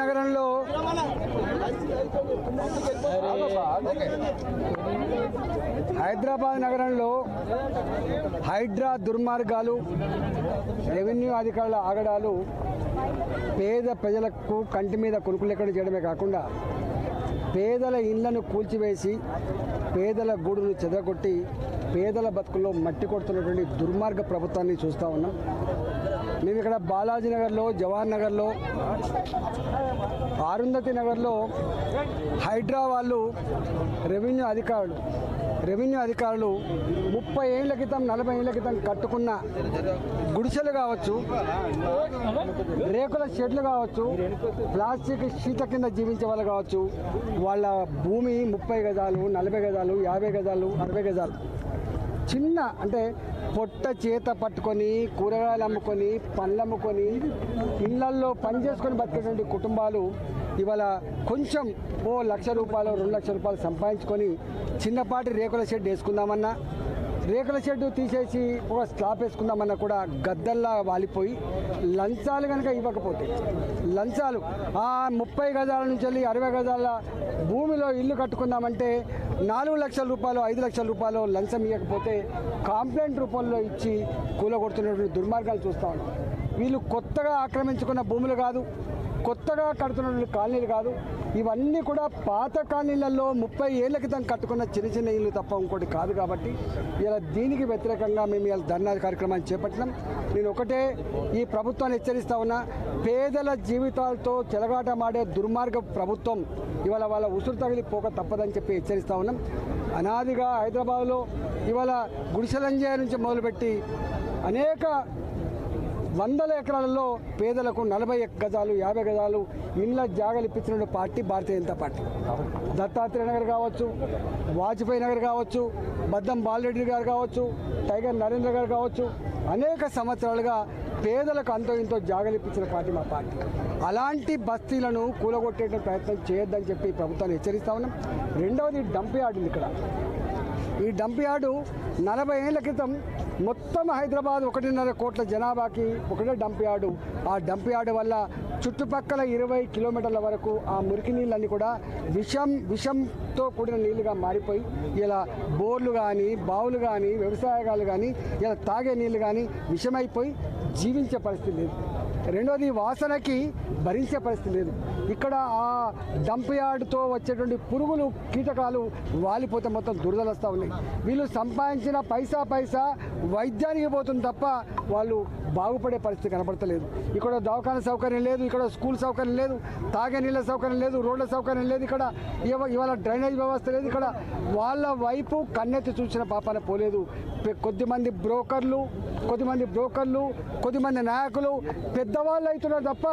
నగరంలో హైదరాబాద్ నగరంలో హైడ్రా దుర్మార్గాలు రెవెన్యూ అధికారుల ఆగడాలు పేద ప్రజలకు కంటి మీద కొనుక్కులు ఎక్కడ చేయడమే కాకుండా పేదల ఇళ్ళను కూల్చివేసి పేదల గూడును చెదగొట్టి పేదల బతుకుల్లో మట్టి కొడుతున్నటువంటి దుర్మార్గ ప్రభుత్వాన్ని చూస్తూ ఉన్నాం. మేము ఇక్కడ బాలాజీ నగర్లో జవహర్ నగర్లో అరుంధతి నగర్లో హైడ్రా వాళ్ళు రెవెన్యూ అధికారులు రెవెన్యూ అధికారులు ముప్పై ఏళ్ళ క్రితం నలభై ఏళ్ళ క్రితం కట్టుకున్న గుడిసెలు కావచ్చు రేకుల షెడ్లు కావచ్చు ప్లాస్టిక్ షీట కింద జీవించే వాళ్ళు కావచ్చు వాళ్ళ భూమి ముప్పై గజాలు నలభై గజాలు యాభై గజాలు అరవై గజాలు. చిన్న అంటే పొట్ట చేత పట్టుకొని కూరగాయలు అమ్ముకొని పండ్లు అమ్ముకొని ఇళ్ళల్లో పని చేసుకొని బతికేటువంటి కుటుంబాలు ఇవాళ కొంచెం ఓ లక్ష రూపాయలు రెండు లక్షల రూపాయలు సంపాదించుకొని చిన్నపాటి రేకుల షెడ్ వేసుకుందామన్నా రేకుల షెడ్డు తీసేసి ఒక స్లాబ్ వేసుకుందామన్నా కూడా గద్దల్లా వాలిపోయి లంచాలు కనుక ఇవ్వకపోతే లంచాలు ఆ ముప్పై గజాల నుంచి వెళ్ళి అరవై గజాల భూమిలో ఇల్లు కట్టుకుందామంటే నాలుగు లక్షల రూపాయలు ఐదు లక్షల రూపాయలు లంచం ఇవ్వకపోతే కాంప్లైంట్ రూపంలో ఇచ్చి కూలగొడుతున్నటువంటి దుర్మార్గాలు చూస్తూ ఉన్నాం. వీళ్ళు కొత్తగా ఆక్రమించుకున్న భూములు కాదు కొత్తగా కడుతున్న కాలనీలు కాదు ఇవన్నీ కూడా పాత కాలనీలలో ముప్పై ఏళ్ళ క్రితం కట్టుకున్న చిన్న చిన్న ఇల్లు తప్ప ఇంకోటి కాదు కాబట్టి ఇలా దీనికి వ్యతిరేకంగా మేము ఇలా ధర్నా కార్యక్రమాన్ని చేపట్టినాం. నేను ఒకటే ఈ ప్రభుత్వాన్ని హెచ్చరిస్తా ఉన్నా పేదల జీవితాలతో చెలగాటమాడే దుర్మార్గ ప్రభుత్వం ఇవాళ వాళ్ళ ఉసురు తగిలి పోక తప్పదని చెప్పి హెచ్చరిస్తా ఉన్నాం. అనాదిగా హైదరాబాద్లో ఇవాళ గుడిసెలంజయ నుంచి మొదలుపెట్టి అనేక వందల ఎకరాలలో పేదలకు నలభై గజాలు యాభై గజాలు ఇళ్ళ జాగలు ఇప్పించిన పార్టీ భారతీయ జనతా పార్టీ. దత్తాత్రేయ నగర్ కావచ్చు వాజ్పేయి నగర్ కావచ్చు బద్దం బాలరెడ్డి గారు కావచ్చు టైగర్ నరేంద్ర గారు కావచ్చు అనేక సంవత్సరాలుగా పేదలకు అంతో ఇంతో జాగలిప్పించిన పార్టీ మా పార్టీ. అలాంటి బస్తీలను కూలగొట్టే ప్రయత్నం చేయొద్దని చెప్పి ప్రభుత్వాన్ని హెచ్చరిస్తా ఉన్నాం. రెండవది డంప్ యార్డు ఇక్కడ. ఈ డంప్ యార్డు నలభై ఏళ్ళ క్రితం మొత్తం హైదరాబాద్ ఒకటిన్నర కోట్ల జనాభాకి ఒకటే డంప్ యార్డు. ఆ డంప్ యార్డు వల్ల చుట్టుపక్కల ఇరవై కిలోమీటర్ల వరకు ఆ మురికి నీళ్ళన్నీ కూడా విషం విషంతో కూడిన నీళ్ళుగా మారిపోయి ఇలా బోర్లు కానీ బావులు కానీ వ్యవసాయగాలు కానీ ఇలా తాగే నీళ్ళు కానీ విషమైపోయి జీవించే పరిస్థితి లేదు. రెండోది వాసనకి భరించే పరిస్థితి లేదు. ఇక్కడ ఆ డంప్ యార్డ్తో వచ్చేటువంటి పురుగులు కీటకాలు వాలిపోతే మొత్తం దురదలుస్తూ ఉన్నాయి. వీళ్ళు సంపాదించిన పైసా పైసా వైద్యానికి పోతుంది తప్ప వాళ్ళు బాగుపడే పరిస్థితి కనపడతలేదు. ఇక్కడ దవాఖాన సౌకర్యం లేదు ఇక్కడ స్కూల్ సౌకర్యం లేదు తాగే నీళ్ళ సౌకర్యం లేదు రోడ్ల సౌకర్యం లేదు ఇక్కడ ఇవాళ డ్రైనేజ్ వ్యవస్థ లేదు ఇక్కడ వాళ్ళ వైపు కన్నెత్తి చూసిన పాపాన పోలేదు. కొద్దిమంది బ్రోకర్లు కొద్దిమంది బ్రోకర్లు కొద్దిమంది నాయకులు పెద్దవాళ్ళు అవుతున్నారు తప్ప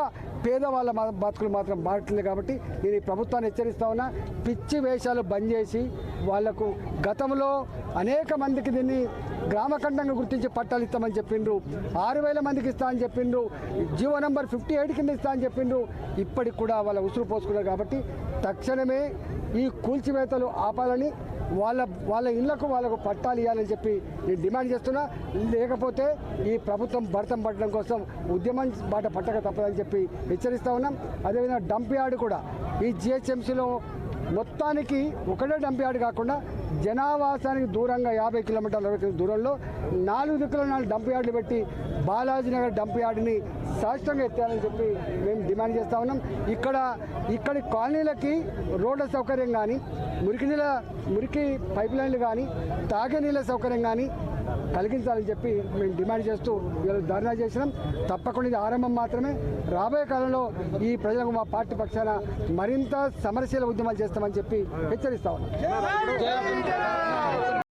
పేదవాళ్ళ బతుకులు మాత్రం మారట్లేదు కాబట్టి నేను ఈ ప్రభుత్వాన్ని హెచ్చరిస్తా ఉన్నా. పిచ్చి వేషాలు బంద్ చేసి వాళ్ళకు గతంలో అనేక మందికి దీన్ని గ్రామఖండంగా గుర్తించి పట్టాలు ఇస్తామని చెప్పిండ్రు. ఆరు వేల మందికి ఇస్తా అని చెప్పిండ్రు. జీవో నెంబర్ ఫిఫ్టీ ఎయిట్ కింద ఇస్తా అని చెప్పిండ్రు. ఇప్పటికి కూడా వాళ్ళ ఉసురు పోసుకున్నారు కాబట్టి తక్షణమే ఈ కూల్చివేతలు ఆపాలని వాళ్ళ వాళ్ళ ఇళ్ళకు వాళ్ళకు పట్టాలు ఇవ్వాలని చెప్పి నేను డిమాండ్ చేస్తున్నా. లేకపోతే ఈ ప్రభుత్వం భర్తం పట్టడం కోసం ఉద్యమం బాట పట్టక తప్పదని చెప్పి హెచ్చరిస్తూ ఉన్నాం. అదేవిధంగా డంప్ యార్డ్ కూడా. ఈ జిహెచ్ఎంసీలో మొత్తానికి ఒకటే డంప్ యార్డ్ కాకుండా జనావాసానికి దూరంగా యాభై కిలోమీటర్ల అరవై దూరంలో నాలుగు దిక్కుల నాలుగు డంప్ యార్డులు పెట్టి బాలాజీ నగర్ డంప్ యార్డ్ని శాశ్వతంగా ఎత్తాలని చెప్పి మేము డిమాండ్ చేస్తా ఉన్నాం. ఇక్కడ ఇక్కడి కాలనీలకి రోడ్ల సౌకర్యం కానీ మురికి నీళ్ళ మురికి పైప్ లైన్లు కానీ తాగే నీళ్ళ సౌకర్యం కానీ కలిగించాలని చెప్పి మేము డిమాండ్ చేస్తూ వీళ్ళు ధర్నా చేసినాం. తప్పకుండా ఇది ఆరంభం మాత్రమే. రాబోయే కాలంలో ఈ ప్రజలకు మా పార్టీ పక్షాన మరింత సమరశీల ఉద్యమాలు చేస్తామని చెప్పి హెచ్చరిస్తా ఉన్నాం.